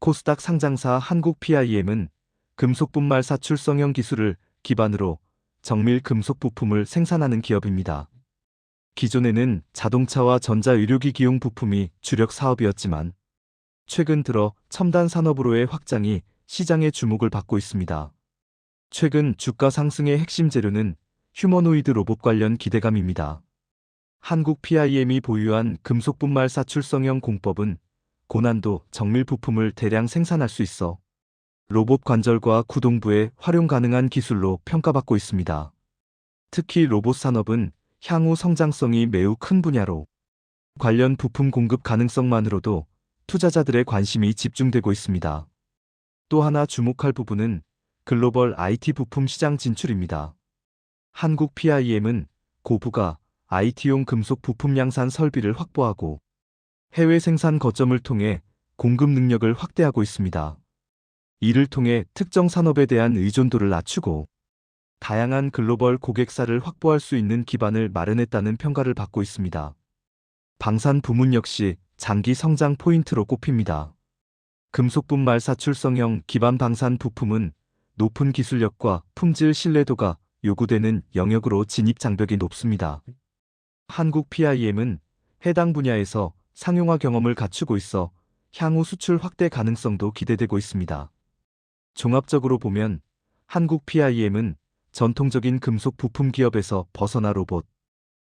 코스닥 상장사 한국 PIM은 금속 분말 사출 성형 기술을 기반으로 정밀 금속 부품을 생산하는 기업입니다. 기존에는 자동차와 전자 의료기 기용 부품이 주력 사업이었지만 최근 들어 첨단 산업으로의 확장이 시장의 주목을 받고 있습니다. 최근 주가 상승의 핵심 재료는 휴머노이드 로봇 관련 기대감입니다. 한국 PIM이 보유한 금속 분말 사출성형 공법은 고난도 정밀 부품을 대량 생산할 수 있어 로봇 관절과 구동부에 활용 가능한 기술로 평가받고 있습니다. 특히 로봇 산업은 향후 성장성이 매우 큰 분야로 관련 부품 공급 가능성만으로도 투자자들의 관심이 집중되고 있습니다. 또 하나 주목할 부분은 글로벌 IT 부품 시장 진출입니다. 한국 PIM은 고부가 IT용 금속 부품 양산 설비를 확보하고 해외 생산 거점을 통해 공급 능력을 확대하고 있습니다. 이를 통해 특정 산업에 대한 의존도를 낮추고 다양한 글로벌 고객사를 확보할 수 있는 기반을 마련했다는 평가를 받고 있습니다. 방산 부문 역시 장기 성장 포인트로 꼽힙니다. 금속 분말 사출성형 기반 방산 부품은 높은 기술력과 품질 신뢰도가 요구되는 영역으로 진입 장벽이 높습니다. 한국 PIM은 해당 분야에서 상용화 경험을 갖추고 있어 향후 수출 확대 가능성도 기대되고 있습니다. 종합적으로 보면 한국 PIM은 전통적인 금속 부품 기업에서 벗어나 로봇,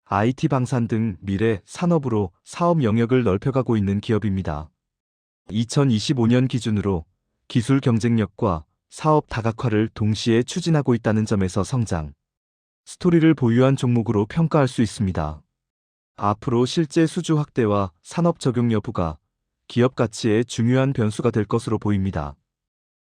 IT 방산 등 미래 산업으로 사업 영역을 넓혀가고 있는 기업입니다. 2025년 기준으로 기술 경쟁력과 사업 다각화를 동시에 추진하고 있다는 점에서 성장, 스토리를 보유한 종목으로 평가할 수 있습니다. 앞으로 실제 수주 확대와 산업 적용 여부가 기업 가치에 중요한 변수가 될 것으로 보입니다.